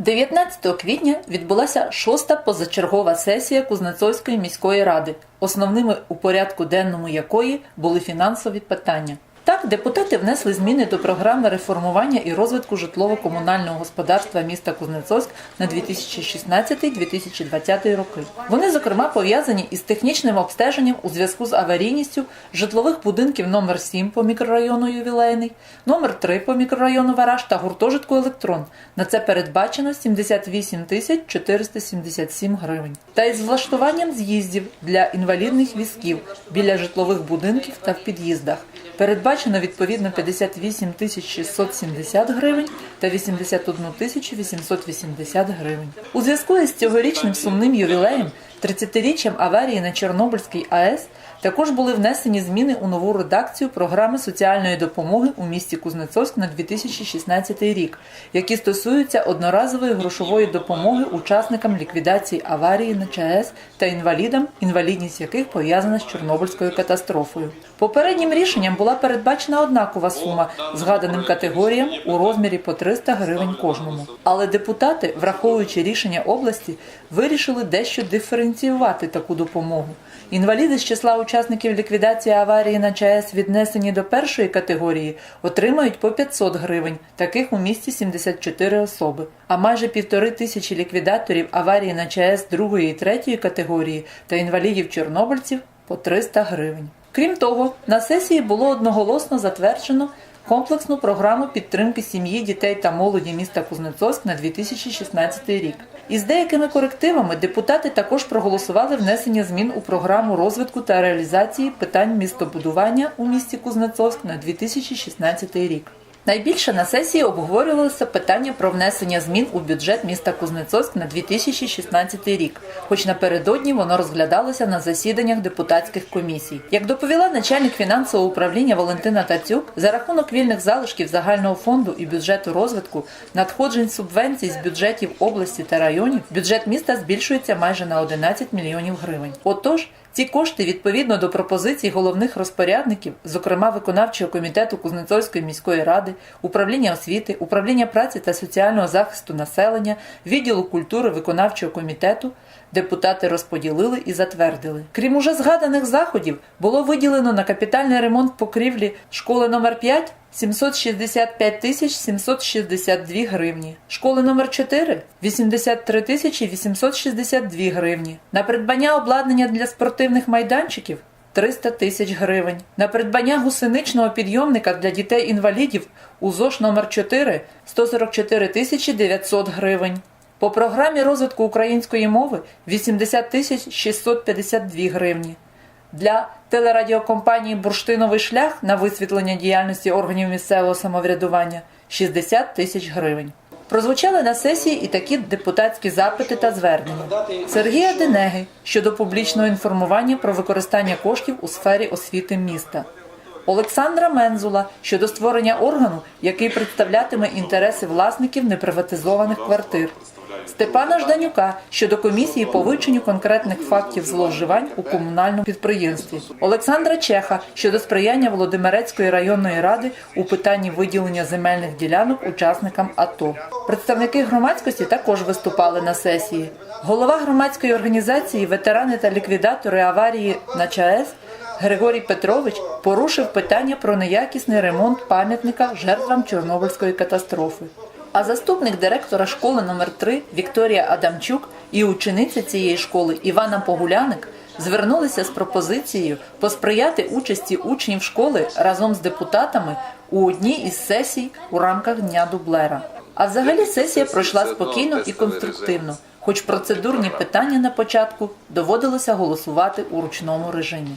19 квітня відбулася шоста позачергова сесія Кузнецовської міської ради, основними у порядку денному якої були фінансові питання. Так, депутати внесли зміни до програми реформування і розвитку житлово-комунального господарства міста Кузнецовськ на 2016-2020 роки. Вони, зокрема, пов'язані із технічним обстеженням у зв'язку з аварійністю житлових будинків номер 7 по мікрорайону Ювілейний, номер 3 по мікрорайону Вараж та гуртожитку Електрон. На це передбачено 78 тисяч 477 гривень. Та із влаштуванням з'їздів для інвалідних візків біля житлових будинків та в під'їздах. Передбачено відповідно 58 тисяч 670 гривень та 81 тисячу 880 гривень. У зв'язку із цьогорічним сумним ювілеєм 30-річчям аварії на Чорнобильській АЕС також були внесені зміни у нову редакцію програми соціальної допомоги у місті Кузнецовськ на 2016 рік, які стосуються одноразової грошової допомоги учасникам ліквідації аварії на ЧАЕС та інвалідам, інвалідність яких пов'язана з Чорнобильською катастрофою. Попереднім рішенням була передбачена однакова сума згаданим категоріям у розмірі по 300 гривень кожному. Але депутати, враховуючи рішення області, вирішили дещо диференціювати таку допомогу. Інваліди з числа учасників ліквідації аварії на ЧАЕС, віднесені до першої категорії, отримають по 500 гривень. Таких у місті 74 особи. А майже півтори тисячі ліквідаторів аварії на ЧАЕС другої і третьої категорії та інвалідів-чорнобильців по 300 гривень. Крім того, на сесії було одноголосно затверджено комплексну програму підтримки сім'ї, дітей та молоді міста Кузнецовськ на 2016 рік. Із деякими корективами депутати також проголосували внесення змін у програму розвитку та реалізації питань містобудування у місті Кузнецовськ на 2016 рік. Найбільше на сесії обговорювалося питання про внесення змін у бюджет міста Кузнецовськ на 2016 рік, хоч напередодні воно розглядалося на засіданнях депутатських комісій. Як доповіла начальник фінансового управління Валентина Тацюк, за рахунок вільних залишків загального фонду і бюджету розвитку, надходжень субвенцій з бюджетів області та районів, бюджет міста збільшується майже на 11 мільйонів гривень. Отож, ці кошти відповідно до пропозицій головних розпорядників, зокрема виконавчого комітету Кузнецовської міської ради, управління освіти, управління праці та соціального захисту населення, відділу культури виконавчого комітету, депутати розподілили і затвердили. Крім уже згаданих заходів, було виділено на капітальний ремонт покрівлі школи номер 5 765 тисяч 762 гривні. Школи номер 4 – 83 тисячі 862 гривні. На придбання обладнання для спортивних майданчиків 300 тисяч гривень. На придбання гусеничного підйомника для дітей-інвалідів у ЗОШ номер 4 – 144 тисячі 900 гривень. По програмі розвитку української мови 80 тисяч 652 гривні. Для телерадіокомпанії Бурштиновий шлях на висвітлення діяльності органів місцевого самоврядування 60 тисяч гривень. Прозвучали на сесії і такі депутатські запити та звернення Сергія Денеги щодо публічного інформування про використання коштів у сфері освіти міста. Олександра Мензула щодо створення органу, який представлятиме інтереси власників неприватизованих квартир. Степана Жданюка щодо комісії по вивченню конкретних фактів зловживань у комунальному підприємстві. Олександра Чеха щодо сприяння Володимирецької районної ради у питанні виділення земельних ділянок учасникам АТО. Представники громадськості також виступали на сесії. Голова громадської організації Ветерани та ліквідатори аварії на ЧАЕС Григорій Петрович порушив питання про неякісний ремонт пам'ятника жертвам Чорнобильської катастрофи. А заступник директора школи номер 3 Вікторія Адамчук і учениця цієї школи Івана Погуляник звернулися з пропозицією посприяти участі учнів школи разом з депутатами у одній із сесій у рамках Дня Дублера. А взагалі сесія пройшла спокійно і конструктивно, хоч процедурні питання на початку доводилося голосувати у ручному режимі.